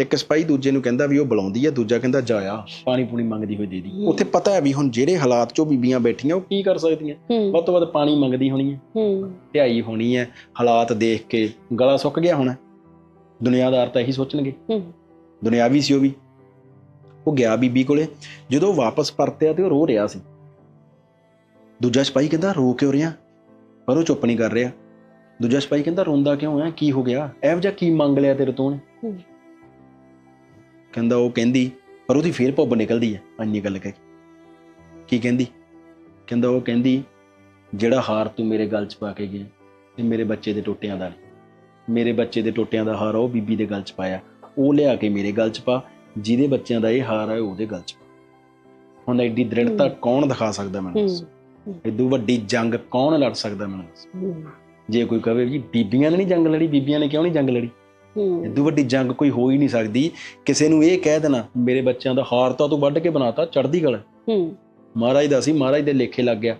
ਇੱਕ ਸਿਪਾਹੀ ਦੂਜੇ ਨੂੰ ਕਹਿੰਦਾ ਵੀ ਉਹ ਬੁਲਾਉਂਦੀ ਹੈ ਦੂਜਾ ਕਹਿੰਦਾ ਜਾਇਆ ਪਾਣੀ ਪੂਣੀ ਮੰਗਦੀ ਹੋਈ ਦੇ। ਉੱਥੇ ਪਤਾ ਹੈ ਵੀ ਹੁਣ ਜਿਹੜੇ ਹਾਲਾਤ 'ਚੋਂ ਬੀਬੀਆਂ ਬੈਠੀਆਂ ਉਹ ਕੀ ਕਰ ਸਕਦੀਆਂ? ਵੱਧ ਤੋਂ ਵੱਧ ਪਾਣੀ ਮੰਗਦੀ ਹੋਣੀ ਹੈ ਹੂੰ। ਢਿਆਈ ਹੋਣੀ ਹੈ ਹਾਲਾਤ ਦੇਖ ਕੇ ਗਲਾ ਸੁੱਕ ਗਿਆ ਹੋਣਾ। ਦੁਨੀਆਦਾਰ ਤਾਂ ਇਹੀ ਸੋਚਣਗੇ। ਹੂੰ। ਦੁਨਿਆਵੀ ਸੀ ਉਹ ਵੀ। ਉਹ ਗਿਆ ਬੀਬੀ ਕੋਲੇ। ਜਦੋਂ ਵਾਪਸ ਪਰਤਿਆ ਤੇ ਉਹ ਰੋ ਰਿਹਾ ਸੀ। ਦੂਜਾ ਸਿਪਾਹੀ ਕਹਿੰਦਾ ਰੋ ਕਿਉਂ ਰਿਹਾ? ਪਰ ਉਹ ਚੁੱਪ ਨਹੀਂ ਕਰ ਰਿਹਾ। ਦੂਜਾ ਸਿਪਾਹੀ ਕਹਿੰਦਾ ਰੋਂਦਾ ਕਿਉਂ ਹੈ ਕੀ ਹੋ ਗਿਆ? ਇਹੋ ਜਿਹਾ ਕੀ ਮੰਗ ਲਿਆ ਤੇਰੇ ਤੋਂ ਹੂੰ। ਕਹਿੰਦਾ ਉਹ ਕਹਿੰਦੀ ਪਰ ਉਹਦੀ ਫੇਰ ਭੁੱਬ ਨਿਕਲਦੀ ਹੈ ਅੰਨੀ ਗੱਲ ਕਹਿ ਕੇ। ਕਹਿੰਦੀ? ਕਹਿੰਦਾ ਉਹ ਕਹਿੰਦੀ ਜਿਹੜਾ ਹਾਰ ਤੂੰ ਮੇਰੇ ਗਲ 'ਚ ਪਾ ਕੇ ਗਿਆ ਇਹ ਮੇਰੇ ਬੱਚੇ ਦੇ ਟੋਟਿਆਂ ਦਾ ਨਹੀਂ ਮੇਰੇ ਬੱਚੇ ਦੇ ਟੋਟਿਆਂ ਦਾ ਹਾਰ ਉਹ ਬੀਬੀ ਦੇ ਗਲ 'ਚ ਪਾਇਆ। ਉਹ ਲਿਆ ਕੇ ਮੇਰੇ ਗਲ 'ਚ ਪਾ ਜਿਹਦੇ ਬੱਚਿਆਂ ਦਾ ਇਹ ਹਾਰ ਹੈ ਉਹਦੇ ਗਲ 'ਚ ਪਾ। ਹੁਣ ਐਡੀ ਦ੍ਰਿੜਤਾ। ਕੌਣ ਦਿਖਾ ਸਕਦਾ ਮੈਨੂੰ? ਏਦੂ ਵੱਡੀ ਜੰਗ ਕੌਣ ਲੜ ਸਕਦਾ ਮੈਨੂੰ ਜੇ ਕੋਈ ਕਹੇ ਜੀ ਬੀਬੀਆਂ ਨੇ ਨਹੀਂ ਜੰਗ ਲੜੀ ਬੀਬੀਆਂ ਨੇ ਕਿਉਂ ਨਹੀਂ ਜੰਗ ਲੜੀ? ਹੂੰ। ਏਦੂ ਵੱਡੀ ਜੰਗ ਕੋਈ ਹੋ ਹੀ ਨਹੀਂ ਸਕਦੀ। ਕਿਸੇ ਨੂੰ ਇਹ ਕਹਿ ਦੇਣਾ ਮੇਰੇ ਬੱਚਿਆਂ ਦਾ ਹਾਰ ਤਾਂ ਤੂੰ ਵੱਢ ਕੇ ਬਣਾਤਾ ਚੜਦੀ ਗਲ ਹੂੰ। ਮਹਾਰਾਜ ਦਾ ਸੀ ਮਹਾਰਾਜ ਦੇ ਲੇਖੇ ਲੱਗ ਗਿਆ।